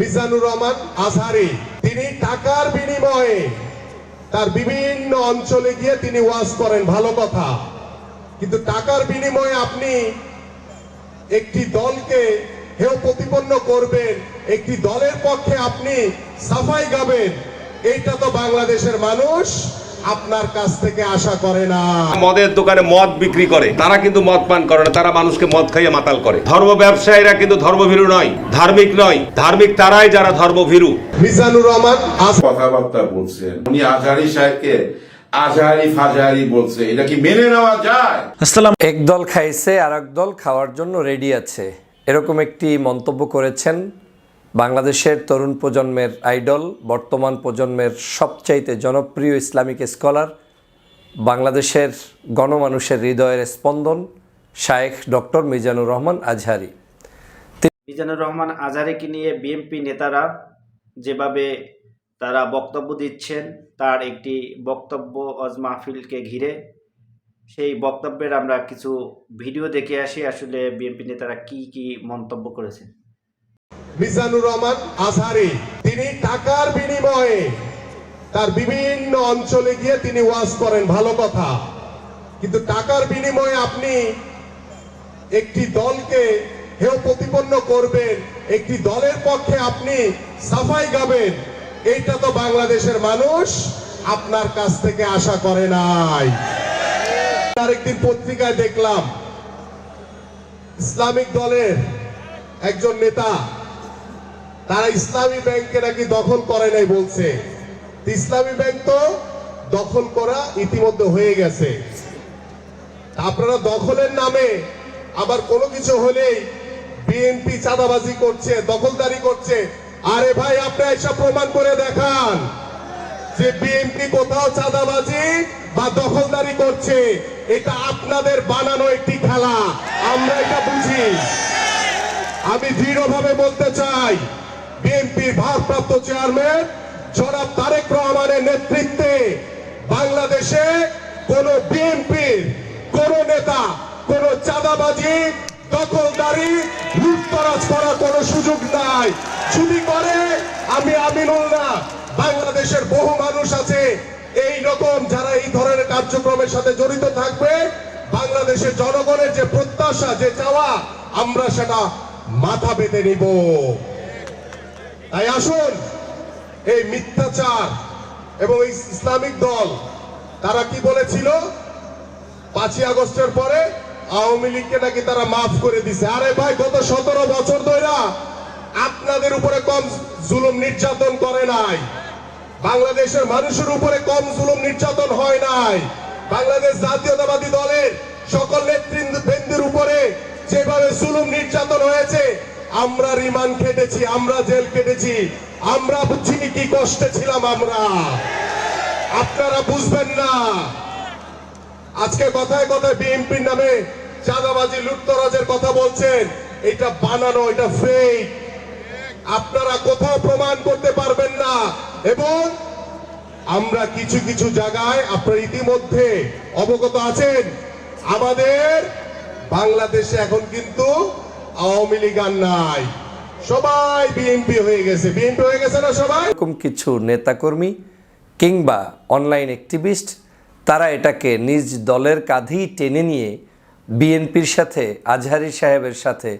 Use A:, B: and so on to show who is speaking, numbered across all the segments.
A: মিজানুর রহমান আজহারি। তিনি টাকার বিনিময়ে তার বিভিন্ন অঞ্চলে গিয়ে তিনি ওয়াজ করেন, ভালো কথা। কিন্তু টাকার বিনিময়ে আপনি একটি দলকে হেও প্রতিপন্ন করবেন, একটি দলের পক্ষে আপনি সাফাই গাবেন, এইটা তো বাংলাদেশের মানুষ আপনার কাছ থেকে আশা করে না।
B: মদের দোকানে মদ বিক্রি করে। তারা কিন্তু মদ পান করে না তারা মানুষকে মদ খাইয়ে মাতাল করে। ধর্ম ব্যবসায়ীরা কিন্তু ধর্মভীরু নয় ধার্মিক নয়। ধার্মিক তারাই যারা ধর্মভীরু।
A: মিজানুর রহমান
C: কথাবার্তা বলছেন। উনি আজহারি সাহেবকে আজহারি ফাজহারি বলছে। এটা কি মেনে নেওয়া যায়?
D: এক দল খাইছে আর এক দল খাওয়ার জন্য রেডি আছে। এরকম একটি মন্তব্য করেছেন বাংলাদেশের তরুণ প্রজন্মের আইডল, বর্তমান প্রজন্মের সবচাইতে জনপ্রিয় ইসলামিক স্কলার, বাংলাদেশের গণমানুষের হৃদয়ের স্পন্দন, শায়েখ ডক্টর মিজানুর রহমান আজহারি।
E: মিজানুর রহমান আজহারিকে নিয়ে বিএনপি নেতারা যেভাবে তারা বক্তব্য দিচ্ছেন, তার একটি বক্তব্য অজ মাহফিলকে ঘিরে, সেই বক্তব্যের আমরা কিছু ভিডিও দেখে আসি, আসলে বিএনপি নেতারা কি কি মন্তব্য করেছেন।
A: মিজানুর রহমান আজহারি, তিনি টাকার বিনিময়ে তার বিভিন্ন অঞ্চলে গিয়ে তিনি ওয়াজ করেন, ভালো কথা। কিন্তু টাকার বিনিময়ে আপনি একটি দলকে হেয় প্রতিপন্ন করবেন, একটি দলের পক্ষে আপনি সাফাই গাবেন, এইটা তো বাংলাদেশের মানুষ আপনার কাছ থেকে আশা করে নাই। আরেকদিন পত্রিকায় দেখলাম, ইসলামিক দলের একজন নেতা তারা ইসলামী ব্যাংকে নাকি দখল করে নাই বলছে। ইসলামী ব্যাংক তো দখল করা ইতিমধ্যে হয়ে গেছে। আপনারা দখলের নামে আবার কোনো কিছু হলেই বিএনপি চাঁদাবাজি করছে, দখলদারি করছে। আরে ভাই, আপনি এসব প্রমাণ করে দেখান যে বিএনপি কোথাও চাঁদাবাজি বা দখলদারি করছে। এটা আপনাদের বানানো একটি খেলা। আমরা এটা বুঝি। আমি দৃঢ়ভাবে বলতে চাই বিএনপির ভারপ্রাপ্ত চেয়ারম্যান জনাব তারেক রহমানের নেতৃত্বে বাংলাদেশে কোন বিএনপির, কোন নেতা, কোন চাঁদাবাজি, দখলদারি, লুটতরাজ করার কোন সুযোগ নাই। যদি করে, আমি আমিনুল্লাহ বাংলাদেশের বহু মানুষ আছে এই রকম যারা এই ধরনের কার্যক্রমের সাথে জড়িত থাকবে। বাংলাদেশের জনগণের যে প্রত্যাশা, যে চাওয়া, আমরা সেটা মাথা পেতে নিব। তাই আসুন, এই মিথ্যাচার এবং এই ইসলামিক দল, তারা কি বলেছিল? পাঁচই আগস্টের পরে আওয়ামী লীগকে নাকি তারা মাফ করে দিছে। আরে ভাই, গত সতেরো বছর ধরে আপনাদের উপরে কম জুলুম নির্যাতন করে নাই। বাংলাদেশের মানুষের উপরে কম জুলুম নির্যাতন হয় নাই। বাংলাদেশ জাতীয়তাবাদী দলের সকল নেতৃবৃন্দের উপরে যেভাবে জুলুম নির্যাতন হয়েছে আমরা রিমান্ড কেটেছি আমরা জেল কেটেছি, আমরা বুঝছি কি কষ্টে ছিলাম আমরা। আপনারা বুঝবেন না। আজকে কথায় কথায় বিএনপির নামে চাঁদাবাজি, লুটতরাজের কথা বলছেন। এটা বানানো, এটা ফেক আপনারা কোথাও প্রমাণ করতে পারবেন না। এবং আমরা কিছু কিছু জায়গায় আপনারা ইতিমধ্যে অবগত আছেন। আমাদের বাংলাদেশে এখন কিন্তু আওয়ামী লীগ নাই। সবাই বিএনপি হয়ে গেছে। বিএনপি হয়ে গেছে না সবাই?
D: এরকম কিছু নেতাকর্মী কিংবা অনলাইন অ্যাক্টিভিস্ট তারা এটাকে নিজ দলের কাঁধেই টেনে নিয়ে বিএনপির সাথে, আজহারি সাহেবের সাথে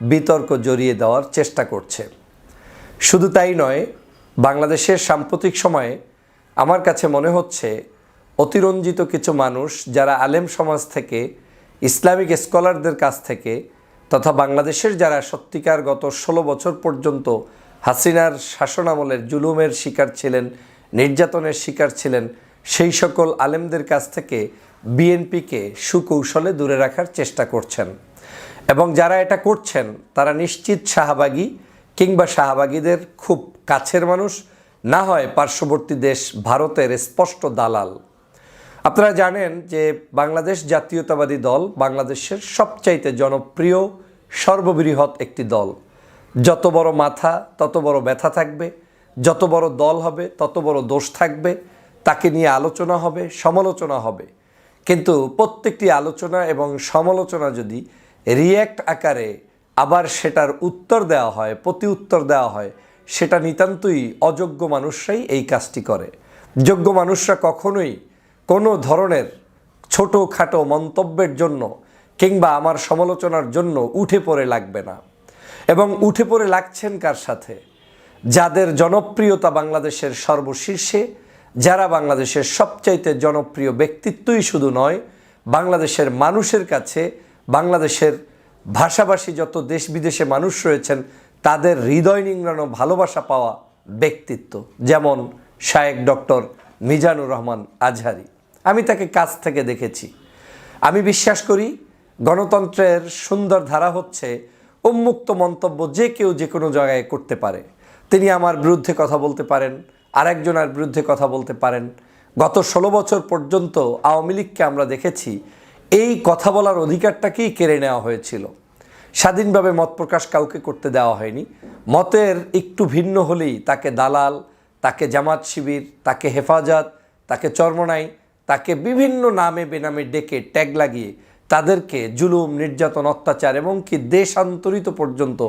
D: বিতর্ক জড়িয়ে দেওয়ার চেষ্টা করছে। শুধু তাই নয়, বাংলাদেশের সাম্প্রতিক সময়ে আমার কাছে মনে হচ্ছে, অতিরঞ্জিত কিছু মানুষ, যারা আলেম সমাজ থেকে, ইসলামিক স্কলারদের কাছ থেকে তথা বাংলাদেশের যারা সত্যিকার গত ষোলো বছর পর্যন্ত হাসিনার শাসনামলের জুলুমের শিকার ছিলেন, নির্যাতনের শিকার ছিলেন, সেই সকল আলেমদের কাছ থেকে বিএনপিকে সুকৌশলে দূরে রাখার চেষ্টা করছেন। এবং যারা এটা করছেন, তারা নিশ্চিত শাহবাগী কিংবা শাহবাগীদের খুব কাছের মানুষ। না হয় পার্শ্ববর্তী দেশ ভারতের স্পষ্ট দালাল। আপনারা জানেন যে বাংলাদেশ জাতীয়তাবাদী দল বাংলাদেশের সবচাইতে জনপ্রিয়, সর্ববৃহৎ একটি দল। যত বড় মাথা, তত বড় ব্যথা থাকবে, যত বড় দল হবে, তত বড় দোষ থাকবে, তাকে নিয়ে আলোচনা হবে, সমালোচনা হবে। কিন্তু প্রত্যেকটি আলোচনা এবং সমালোচনা যদি রিয়্যাক্ট আকারে আবার সেটার উত্তর দেওয়া হয়, প্রতি উত্তর দেওয়া হয়, সেটা নিতান্তই অযোগ্য মানুষরাই এই কাজটি করে। যোগ্য মানুষরা কখনোই কোনো ধরনের ছোটোখাটো মন্তব্যের জন্য কিংবা আমার সমালোচনার জন্য উঠে পড়ে লাগবে না। এবং উঠে পড়ে লাগছেন কার সাথে? যাদের জনপ্রিয়তা বাংলাদেশের সর্বশীর্ষে, যারা বাংলাদেশের সবচাইতে জনপ্রিয় ব্যক্তিত্বই শুধু নয়, বাংলাদেশের মানুষের কাছে, বাংলাদেশের ভাষাভাষী যত দেশ বিদেশে মানুষ রয়েছেন, তাদের হৃদয় নিংড়ানো ভালোবাসা পাওয়া ব্যক্তিত্ব। যেমন শায়েক ডক্টর মিজানুর রহমান আজহারি। আমি তাকে কাছ থেকে দেখেছি। আমি বিশ্বাস করি, গণতন্ত্রের সুন্দর ধারা হচ্ছে উন্মুক্ত মন্তব্য যে কেউ যে কোনো জায়গায় করতে পারে। তিনি আমার বিরুদ্ধে কথা বলতে পারেন, আরেকজনের বিরুদ্ধে কথা বলতে পারেন। গত ষোলো বছর পর্যন্ত আওয়ামী লীগকে আমরা দেখেছি, এই কথা বলার অধিকারটাকেই কেড়ে নেওয়া হয়েছিল। স্বাধীনভাবে মত প্রকাশ কাউকে করতে দেওয়া হয়নি। মতের একটু ভিন্ন হলেই তাকে দালাল, তাকে জামাত শিবির, তাকে হেফাজত, তাকে চর্মনাই তাকে বিভিন্ন নামে বেনামে ডেকে ট্যাগ লাগিয়ে তাদেরকে জুলুম, নির্যাতন, অত্যাচার এবং কি দেশান্তরিত পর্যন্ত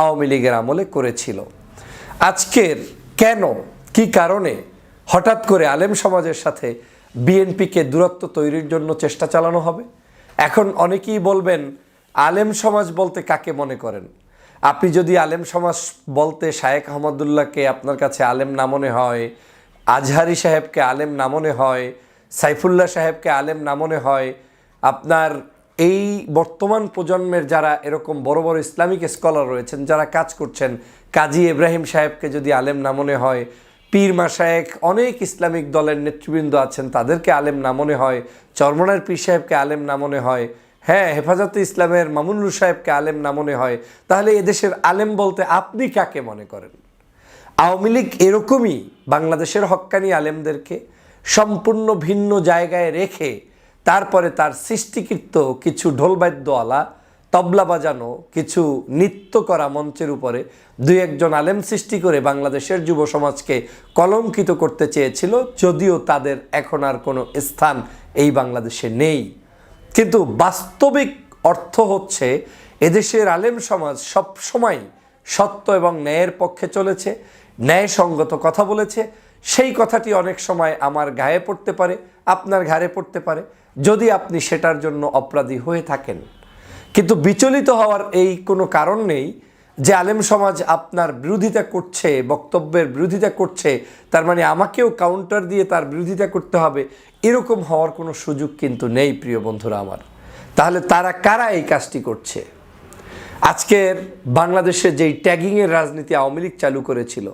D: আওয়ামী লীগের আমলে করেছিল। আজকের কেন, কি কারণে হঠাৎ করে আলেম সমাজের সাথে বিএনপিকে দূরত্ব তৈরির জন্য চেষ্টা চালানো হবে? এখন অনেকেই বলবেন, আলেম সমাজ বলতে কাকে মনে করেন? আপনি যদি আলেম সমাজ বলতে শায়েক আহমদুল্লাহকে আপনার কাছে আলেম না মনে হয়, আজহারি সাহেবকে আলেম না মনে হয় সাইফুল্লাহ সাহেবকে আলেম না মনে হয়, আপনার এই বর্তমান প্রজন্মের যারা এরকম বড় বড় ইসলামিক স্কলার রয়েছেন, যারা কাজ করছেন, কাজী ইব্রাহিম সাহেবকে যদি আলেম না মনে হয়, পীর মাসায়েক অনেক ইসলামিক দলের নেতৃবৃন্দ আছেন, তাদেরকে আলেম না মনে হয়, চরমনার পীর সাহেবকে আলেম না মনে হয় হ্যাঁ হেফাজতে ইসলামের মামুনুর সাহেবকে আলেম না মনে হয়, তাহলে এদেশের আলেম বলতে আপনি কাকে মনে করেন? আওয়ামী লীগ এরকমই বাংলাদেশের হক্কানি আলেমদেরকে সম্পূর্ণ ভিন্ন জায়গায় রেখে তারপরে তার সৃষ্টিকৃত কিছু ঢোলবাদ্যওয়ালা, তবলা বাজানো, কিছু নৃত্য করা মঞ্চের উপরে দুই একজন আলেম সৃষ্টি করে বাংলাদেশের যুব সমাজকে কলঙ্কিত করতে চেয়েছিল, যদিও তাদের এখন আর কোনো স্থান এই বাংলাদেশে নেই। কিন্তু বাস্তবিক অর্থ হচ্ছে, এদেশের আলেম সমাজ সবসময় সত্য এবং ন্যায়ের পক্ষে চলেছে, ন্যায়সঙ্গত কথা বলেছে সেই কথাটি অনেক সময় আমার গায়ে পড়তে পারে, আপনার ঘাড়ে পড়তে পারে, যদি আপনি সেটার জন্য অপরাধী হয়ে থাকেন। কিন্তু বিচলিত হওয়ার এই কোনো কারণ নেই যে আলেম সমাজ আপনার বিরোধিতা করছে, বক্তব্যের বিরোধিতা করছে, তার মানে আমাকেও কাউন্টার দিয়ে তার বিরোধিতা করতে হবে, এরকম হওয়ার কোনো সুযোগ কিন্তু নেই, প্রিয় বন্ধুরা আমার। তাহলে তারা কারা এই কাজটি করছে? আজকের বাংলাদেশে যেই ট্যাগিংয়ের রাজনীতি আওয়ামী লীগ চালু করেছিল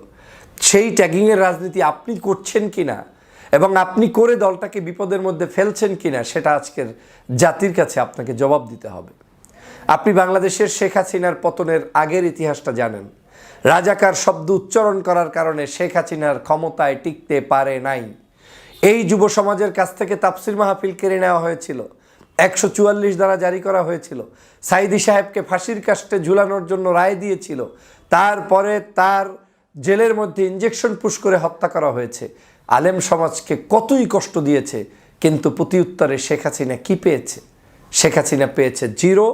D: সেই ট্যাগিংয়ের রাজনীতি আপনি করছেন কি না এবং আপনি করে দলটাকে বিপদের মধ্যে ফেলছেন কি না সেটা আজকের জাতির কাছে আপনাকে জবাব দিতে হবে। আপনি বাংলাদেশের শেখ হাসিনার পতনের আগের ইতিহাসটা জানেন। রাজাকার শব্দ উচ্চারণ করার কারণে শেখ হাসিনার ক্ষমতায় টিকতে পারে নাই। এই যুব সমাজের কাছ থেকে তাফসির মাহফিল কেড়ে নেওয়া হয়েছিল। একশো চুয়াল্লিশ দ্বারা জারি করা হয়েছিল। সাইদি সাহেবকে ফাঁসির কাস্টে ঝুলানোর জন্য রায় দিয়েছিল। তারপরে তার জেলের মধ্যে ইঞ্জেকশন পুশ করে হত্যা করা হয়েছে। আলেম সমাজকে কতই কষ্ট দিয়েছে, কিন্তু প্রতি উত্তরে শেখ হাসিনা কী পেয়েছে? শেখ হাসিনা পেয়েছে জিরো,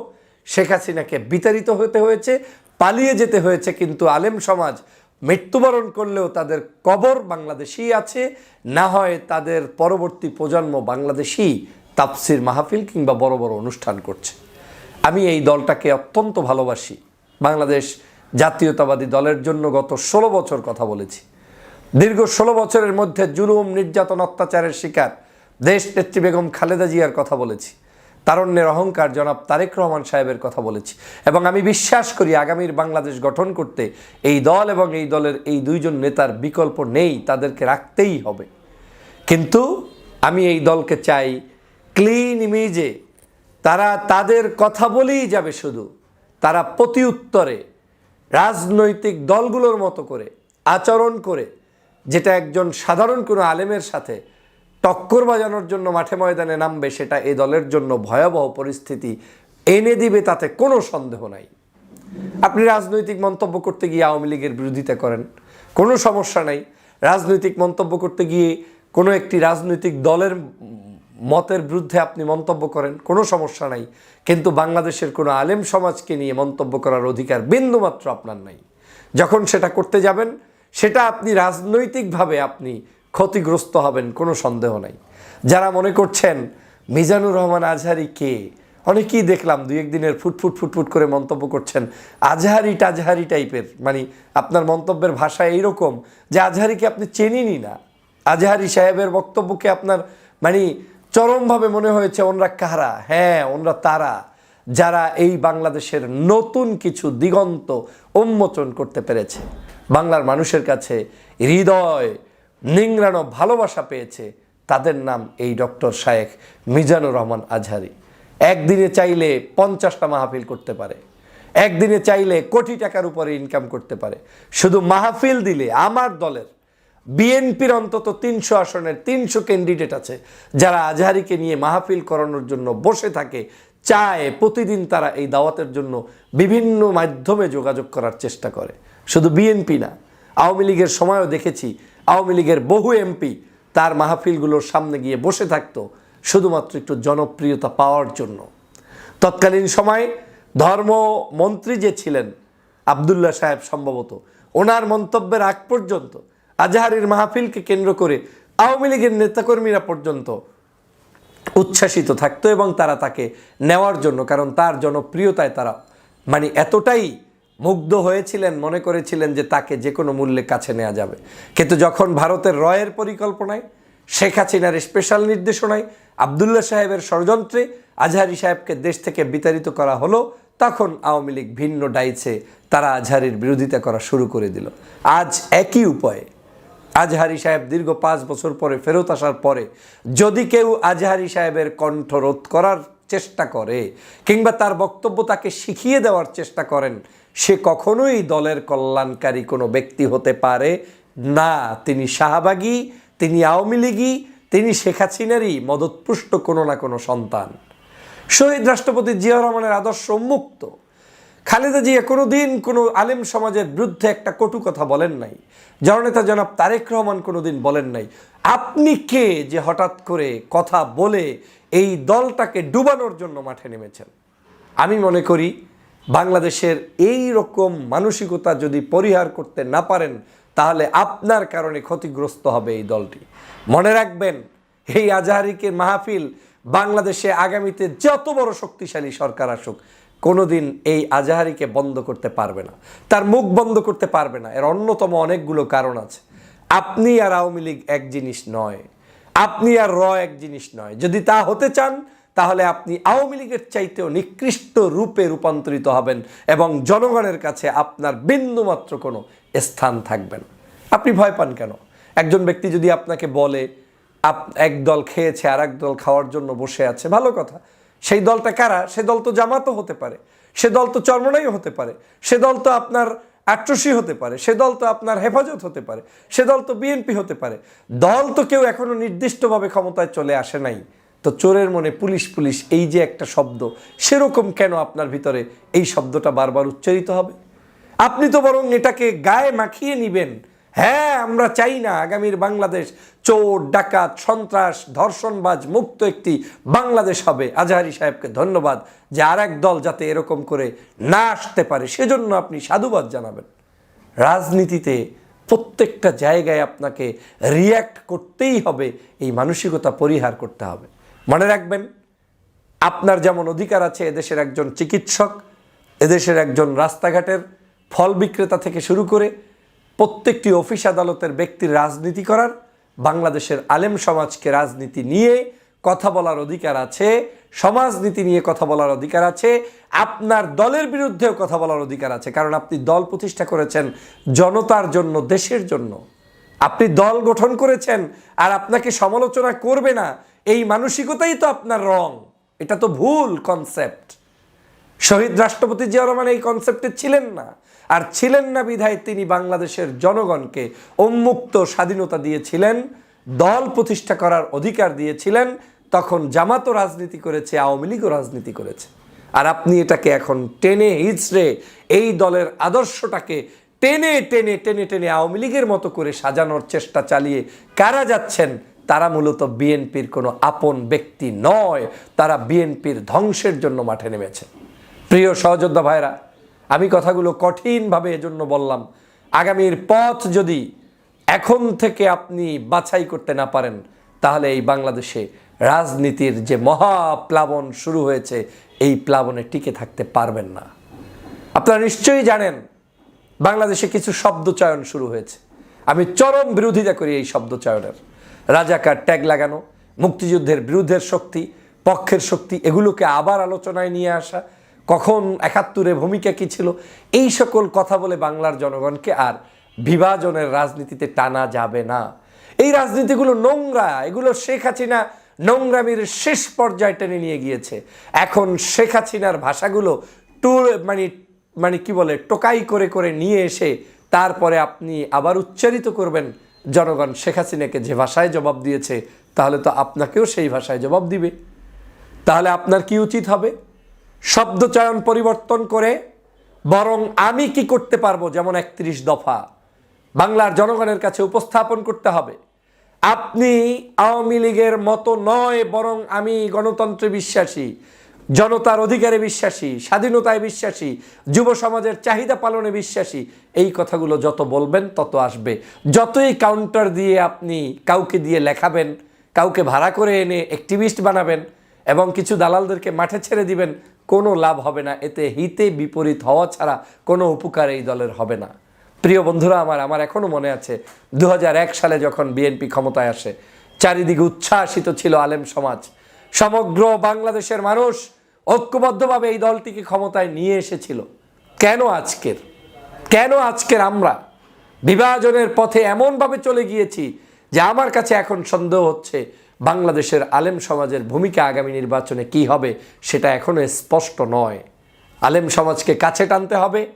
D: শেখ হাসিনাকে বিতাড়িত হতে হয়েছে, পালিয়ে যেতে হয়েছে, কিন্তু আলেম সমাজ মৃত্যুবরণ করলেও তাদের কবর বাংলাদেশি আছে, না হয় তাদের পরবর্তী প্রজন্ম বাংলাদেশি তাপসির মাহফিল কিংবা বড় বড় অনুষ্ঠান করছে। আমি এই দলটাকে অত্যন্ত ভালোবাসি। বাংলাদেশ জাতীয়তাবাদী দলের জন্য গত ষোলো বছর কথা বলেছি। দীর্ঘ ষোলো বছরের মধ্যে জুলুম, নির্যাতন, অত্যাচারের শিকার দেশ নেত্রী বেগম খালেদা জিয়ার কথা বলেছি। তারণ্যের অহংকার জনাব তারেক রহমান সাহেবের কথা বলেছি। এবং আমি বিশ্বাস করি আগামীর বাংলাদেশ গঠন করতে এই দল এবং এই দলের এই দুইজন নেতার বিকল্প নেই, তাদেরকে রাখতেই হবে। কিন্তু আমি এই দলকে চাই ক্লিন ইমেজে তারা তাদের কথা বলেই যাবে শুধু। তারা প্রতি উত্তরে রাজনৈতিক দলগুলোর মতো করে, আচরণ করে, যেটা একজন সাধারণ কোনো আলেমের সাথে টক্কর বাজানোর জন্য মাঠে ময়দানে নামবে, সেটা এই দলের জন্য ভয়াবহ পরিস্থিতি এনে দিবে, তাতে কোনো সন্দেহ নাই। আপনি রাজনৈতিক মন্তব্য করতে গিয়ে আওয়ামী লীগের বিরোধিতা করেন, কোনো সমস্যা নাই। রাজনৈতিক মন্তব্য করতে গিয়ে কোনো একটি রাজনৈতিক দলের মতের বিরুদ্ধে আপনি মন্তব্য করেন, কোনো সমস্যা নাই। কিন্তু বাংলাদেশের কোনো আলেম সমাজকে নিয়ে মন্তব্য করার অধিকার বিন্দুমাত্র আপনার নাই। যখন সেটা করতে যাবেন, সেটা আপনি রাজনৈতিকভাবে আপনি ক্ষতিগ্রস্ত হবেন, কোনো সন্দেহ নাই। যারা মনে করছেন, মিজানুর রহমান আজহারি কে অনেকেই দেখলাম দুই একদিনের ফুটফুট ফুটফুট করে মন্তব্য করছেন, আজহারি টাজহারি টাইপের। মানে আপনার মন্তব্যের ভাষা এইরকম যে আজহারিকে আপনি চেনেনই না। আজহারি সাহেবের বক্তব্যকে আপনার মানে চরমভাবে মনে হয়েছে ওনরা কারা? হ্যাঁ ওনরা তারা, যারা এই বাংলাদেশের নতুন কিছু দিগন্ত উন্মোচন করতে পেরেছে। বাংলার মানুষের কাছে হৃদয়, নিংড়ানো ভালোবাসা পেয়েছে, তাদের নাম এই ডক্টর শায়েখ মিজানুর রহমান আজহারি। একদিনে চাইলে পঞ্চাশটা মাহফিল করতে পারে। একদিনে চাইলে কোটি টাকার উপরে ইনকাম করতে পারে। শুধু মাহফিল দিলে, আমার দলের বিএনপির অন্তত তিনশো আসনের তিনশো ক্যান্ডিডেট আছে। যারা আজহারিকে নিয়ে মাহফিল করানোর জন্য বসে থাকে, চায় প্রতিদিন তারা এই দাওয়াতের জন্য বিভিন্ন মাধ্যমে যোগাযোগ করার চেষ্টা করে। শুধু বিএনপি না, আওয়ামী লীগের সময়ও দেখেছি, আওয়ামী লীগের বহু এমপি তার মাহফিলগুলোর সামনে গিয়ে বসে থাকতো, শুধুমাত্র একটু জনপ্রিয়তা পাওয়ার জন্য। তৎকালীন সময়ে ধর্মমন্ত্রী যে ছিলেন, আবদুল্লাহ সাহেব সম্ভবত, ওনার মন্তব্যের আগ পর্যন্ত আজহারির মাহফিলকে কেন্দ্র করে আওয়ামী লীগের নেতাকর্মীরা পর্যন্ত উচ্ছ্বাসিত থাকতো এবং তারা তাকে নেওয়ার জন্য, কারণ তার জনপ্রিয়তায় তারা মানে এতটাই মুগ্ধ হয়েছিলেন, মনে করেছিলেন যে তাকে যে কোনো মূল্যে কাছে নেওয়া যাবে। কিন্তু যখন ভারতের রয়ের পরিকল্পনায়, শেখ হাসিনার স্পেশাল নির্দেশনায় আবদুল্লাহ সাহেবের ষড়যন্ত্রে আজহারি সাহেবকে দেশ থেকে বিতাড়িত করা হলো, তখন আওয়ামী লীগ ভিন্ন ডাইছে, তারা আজহারির বিরোধিতা করা শুরু করে দিল। আজ একই উপায়ে আজহারি সাহেব দীর্ঘ পাঁচ বছর পরে ফেরত আসার পরে যদি কেউ আজহারি সাহেবের কণ্ঠ রোধ করার চেষ্টা করে কিংবা তার বক্তব্য তাকে শিখিয়ে দেওয়ার চেষ্টা করেন, সে কখনোই দলের কল্যাণকারী কোনো ব্যক্তি হতে পারে না। তিনি শাহবাগী, তিনি আওয়ামী লীগই তিনি শেখ হাসিনারই মদতপুষ্ট কোনো না কোনো সন্তান। শহীদ রাষ্ট্রপতি জিয়া রহমানের আদর্শ উন্মুক্ত। খালেদা জিয়া কোনো দিন কোনো আলেম সমাজের বিরুদ্ধে একটা কটু কথা বলেন নাই। জননেতা জনাব তারেক রহমান কোনো দিন বলেন নাই। আপনি কে যে হঠাৎ করে কথা বলে এই দলটাকে ডুবানোর জন্য মাঠে নেমেছেন? আমি মনে করি বাংলাদেশের এই রকম মানসিকতা যদি পরিহার করতে না পারেন, তাহলে আপনার কারণে ক্ষতিগ্রস্ত হবে এই দলটি। মনে রাখবেন, এই আজহারিকে মাহফিল বাংলাদেশে আগামীতে যত বড় শক্তিশালী সরকার আসুক কোনোদিন এই আজাহারিকে বন্ধ করতে পারবে না। তার মুখ বন্ধ করতে পারবে না। এর অন্যতম অনেকগুলো কারণ আছে। আপনি আর আওয়ামী লীগ এক জিনিস নয়। আপনি আর র এক জিনিস নয়। যদি তা হতে চান, তাহলে আপনি আওয়ামী লীগের চাইতেও নিকৃষ্ট রূপে রূপান্তরিত হবেন এবং জনগণের কাছে আপনার বিন্দুমাত্র কোনো স্থান থাকবে না। আপনি ভয় পান কেন? একজন ব্যক্তি যদি আপনাকে বলে, আপ, এক দল খেয়েছে আর দল খাওয়ার জন্য বসে আছে, ভালো কথা। সেই দলটা কারা? সে দল তো জামাতও হতে পারে। সে দল তো চর্মনাইও হতে পারে। সে দল তো আপনার আট্রসি হতে পারে। সে দল তো আপনার হেফাজত হতে পারে। সে দল তো বিএনপি হতে পারে। দল তো কেউ এখনও নির্দিষ্টভাবে ক্ষমতায় চলে আসে নাই। তো চোরের মনে পুলিশ পুলিশ এই যে একটা শব্দ, সেরকম কেন আপনার ভিতরে এই শব্দটা বারবার উচ্চারিত হবে? আপনি তো বরং এটাকে গায়ে মাখিয়ে নিবেন। হ্যাঁ আমরা চাই না আগামীর বাংলাদেশ চোর, ডাকাত, সন্ত্রাস, ধর্ষণবাজ, মুক্ত একটি বাংলাদেশ হবে। আজহারি সাহেবকে ধন্যবাদ যে আর এক দল যাতে এরকম করে না আসতে পারে। সেজন্য আপনি সাধুবাদ জানাবেন। রাজনীতিতে প্রত্যেকটা জায়গায় আপনাকে রিয়্যাক্ট করতেই হবে, এই মানসিকতা পরিহার করতে হবে। মনে রাখবেন, আপনার যেমন অধিকার আছে, এদেশের একজন চিকিৎসক, এদেশের একজন রাস্তাঘাটের ফল বিক্রেতা থেকে শুরু করে প্রত্যেকটি অফিস আদালতের ব্যক্তির রাজনীতি করার, বাংলাদেশের আলেম সমাজকে রাজনীতি নিয়ে কথা বলার অধিকার আছে, সমাজনীতি নিয়ে কথা বলার অধিকার আছে, আপনার দলের বিরুদ্ধেও কথা বলার অধিকার আছে। কারণ আপনি দল প্রতিষ্ঠা করেছেন জনতার জন্য, দেশের জন্য। আপনি দল গঠন করেছেন আর আপনাকে সমালোচনা করবে না, এই মানসিকতাই তো আপনার রং। এটা তো ভুল কনসেপ্ট শহীদ রাষ্ট্রপতি জিয়া রহমান এই কনসেপ্টে ছিলেন না। আর ছিলেন না বিধায় তিনি বাংলাদেশের জনগণকে উন্মুক্ত স্বাধীনতা দিয়েছিলেন, দল প্রতিষ্ঠা করার অধিকার দিয়েছিলেন, তখন জামাতও রাজনীতি করেছে, আওয়ামী লীগও রাজনীতি করেছে। আর আপনি এটাকে এখন টেনে হিচড়ে এই দলের আদর্শটাকে টেনে টেনে টেনে টেনে আওয়ামী লীগের মতো করে সাজানোর চেষ্টা চালিয়ে কারা যাচ্ছেন, তারা মূলত বিএনপির কোনো আপন ব্যক্তি নয়, তারা বিএনপির ধ্বংসের জন্য মাঠে নেমেছে। প্রিয় সহযোদ্ধা ভাইরা আমি কথাগুলো কঠিনভাবে এজন্য বললাম। আগামীর পথ যদি এখন থেকে আপনি বাছাই করতে না পারেন, তাহলে এই বাংলাদেশে রাজনীতির যে মহাপ্লাবন শুরু হয়েছে, এই প্লাবনে টিকে থাকতে পারবেন না। আপনারা নিশ্চয়ই জানেন, বাংলাদেশে কিছু শব্দ চয়ন শুরু হয়েছে। আমি চরম বিরোধিতা করি এই শব্দ চয়নের রাজাকার ট্যাগ লাগানো, মুক্তিযুদ্ধের বিরুদ্ধের শক্তি, পক্ষের শক্তি, এগুলোকে আবার আলোচনায় নিয়ে আসা কখন একাত্তরে ভূমিকা কী ছিল? এই সকল কথা বলে বাংলার জনগণকে আর বিভাজনের রাজনীতিতে টানা যাবে না। এই রাজনীতিগুলো নোংরা, এগুলো শেখ হাসিনা নোংরামির শেষ পর্যায়ে টেনে নিয়ে গিয়েছে। এখন শেখ হাসিনার ভাষাগুলো টুর মানে মানে কি বলে, টোকাই করে করে নিয়ে এসে তারপরে আপনি আবার উচ্চারিত করবেন, জনগণ শেখ হাসিনাকে যে ভাষায় জবাব দিয়েছে, তাহলে তো আপনাকেও সেই ভাষায় জবাব দিবে। তাহলে আপনার কি উচিত হবে? শব্দ চয়ন পরিবর্তন করে বরং আমি কি করতে পারব? যেমন একত্রিশ দফা। বাংলার জনগণের কাছে উপস্থাপন করতে হবে। আপনি আওয়ামী লীগের মতো নয়, বরং আমি গণতন্ত্রে বিশ্বাসী, জনতার অধিকারে বিশ্বাসী, স্বাধীনতায় বিশ্বাসী, যুব সমাজের চাহিদা পালনে বিশ্বাসী, এই কথাগুলো যত বলবেন তত আসবে। যতই কাউন্টার দিয়ে আপনি কাউকে দিয়ে লেখাবেন, কাউকে ভাড়া করে এনে অ্যাক্টিভিস্ট বানাবেন এবং কিছু দালালদেরকে মাঠে ছেড়ে দিবেন কোনো লাভ হবে না, এতে হিতে বিপরীত হওয়া ছাড়া কোনো উপকার এই দলের হবে না। প্রিয় বন্ধুরা, আমার আমার এখনও মনে আছে দু হাজার এক সালে যখন বিএনপি ক্ষমতায় আসে, চারিদিকে উচ্ছ্বাসিত ছিল আলেম সমাজ। সমগ্র বাংলাদেশের মানুষ ঐক্যবদ্ধভাবে এই দলটিকে ক্ষমতায় নিয়ে এসেছিল। কেন আজকের? কেন আজকের আমরা? বিভাজনের পথে এমনভাবে চলে গিয়েছি যে আমার কাছে এখন সন্দেহ হচ্ছে বাংলাদেশের আলেম সমাজের ভূমিকা আগামী নির্বাচনে কি হবে সেটা এখনও স্পষ্ট নয়। আলেম সমাজকে কাছে টানতে হবে।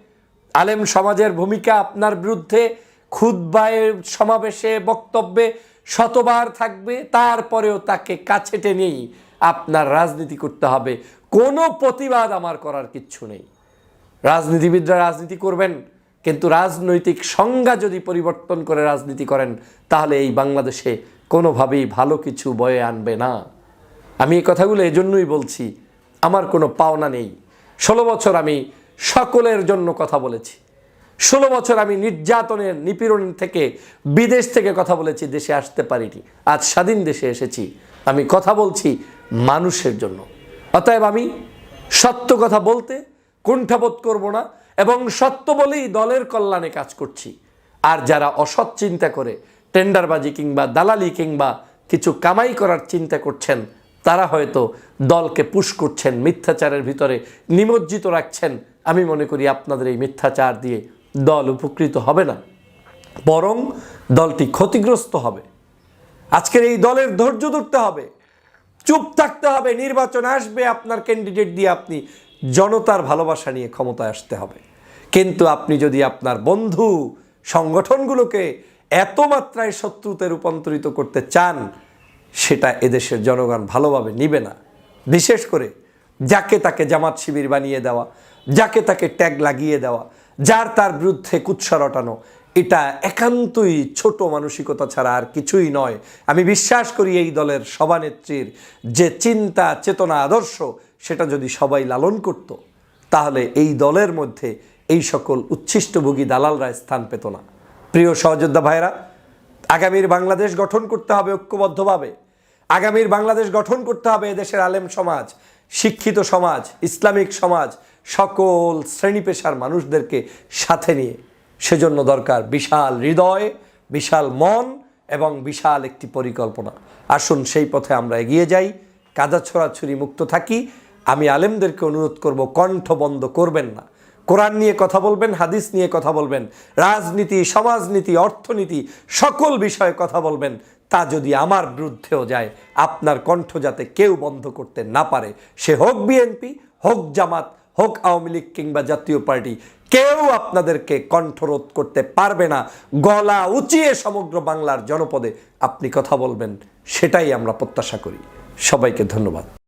D: আলেম সমাজের ভূমিকা আপনার বিরুদ্ধে খুদ্বায়ের সমাবেশে বক্তব্যে শতবার থাকবে, তারপরেও তাকে কাছে টেনেই আপনার রাজনীতি করতে হবে। কোনো প্রতিবাদ আমার করার কিচ্ছু নেই। রাজনীতিবিদরা রাজনীতি করবেন, কিন্তু রাজনৈতিক সংজ্ঞা যদি পরিবর্তন করে রাজনীতি করেন, তাহলে এই বাংলাদেশে কোনোভাবেই ভালো কিছু বয়ে আনবে না। আমি এই কথাগুলো এজন্যই বলছি, আমার কোনো পাওনা নেই। ষোলো বছর আমি সকলের জন্য কথা বলেছি। ষোলো বছর আমি নির্যাতনের নিপীড়ন থেকে বিদেশ থেকে কথা বলেছি, দেশে আসতে পারিনি। আজ স্বাধীন দেশে এসেছি। আমি কথা বলছি মানুষের জন্য। অতএব আমি সত্য কথা বলতে কুণ্ঠাবোধ করব না এবং সত্য বলেই দলের কল্যাণে কাজ করছি। আর যারা অসৎ চিন্তা করে টেন্ডারবাজি কিংবা দালালি কিংবা কিছু কামাই করার চিন্তা করছেন, তারা হয়তো দলকে পুশ করছেন, মিথ্যাচারের ভিতরে নিমজ্জিত রাখছেন। আমি মনে করি আপনাদের এই মিথ্যাচার দিয়ে দল উপকৃত হবে না, বরং দলটি ক্ষতিগ্রস্ত হবে। আজকের এই দলের ধৈর্য ধরতে হবে, চুপ থাকতে হবে, নির্বাচন আসবে, আপনার ক্যান্ডিডেট দিয়ে আপনি জনতার ভালোবাসা নিয়ে ক্ষমতায় আসতে হবে। কিন্তু আপনি যদি আপনার বন্ধু সংগঠনগুলোকে এত মাত্রায় শত্রুতে রূপান্তরিত করতে চান, সেটা এদেশের জনগণ ভালোভাবে নিবে না। বিশেষ করে যাকে তাকে জামাত শিবির বানিয়ে দেওয়া, যাকে তাকে ট্যাগ লাগিয়ে দেওয়া, যার তার বিরুদ্ধে কুৎসা রটানো, এটা একান্তই ছোট মানসিকতা ছাড়া আর কিছুই নয়। আমি বিশ্বাস করি এই দলের সভানেত্রীর যে চিন্তা, চেতনা, আদর্শ, সেটা যদি সবাই লালন করত, তাহলে এই দলের মধ্যে এই সকল উচ্ছিষ্টভোগী দালালরা স্থান পেত না। প্রিয় সহযোদ্ধা ভাইরা আগামীর বাংলাদেশ গঠন করতে হবে ঐক্যবদ্ধভাবে। আগামীর বাংলাদেশ গঠন করতে হবে এদেশের আলেম সমাজ, শিক্ষিত সমাজ, ইসলামিক সমাজ, সকল শ্রেণি পেশার মানুষদেরকে সাথে নিয়ে। সেজন্য দরকার বিশাল হৃদয়, বিশাল মন এবং বিশাল একটি পরিকল্পনা। আসুন সেই পথে আমরা এগিয়ে যাই। কাদা ছড়াছড়ি মুক্ত থাকি। আমি আলেমদেরকে অনুরোধ করব, কণ্ঠ বন্ধ করবেন না। কোরআন নিয়ে কথা বলবেন, হাদিস নিয়ে কথা বলবেন, রাজনীতি, সমাজনীতি, অর্থনীতি, সকল বিষয়ে কথা বলবেন, তা যদি আমার বিরুদ্ধেও যায়, আপনার কণ্ঠ যাতে কেউ বন্ধ করতে না পারে। সে হোক বিএনপি, হোক জামাত, হোক আওয়ামী লীগ কিংবা জাতীয় পার্টি, কেউ আপনাদেরকে কণ্ঠরোধ করতে পারবে না। গলা উঁচিয়ে সমগ্র বাংলার জনপদে আপনি কথা বলবেন, সেটাই আমরা প্রত্যাশা করি। সবাইকে ধন্যবাদ।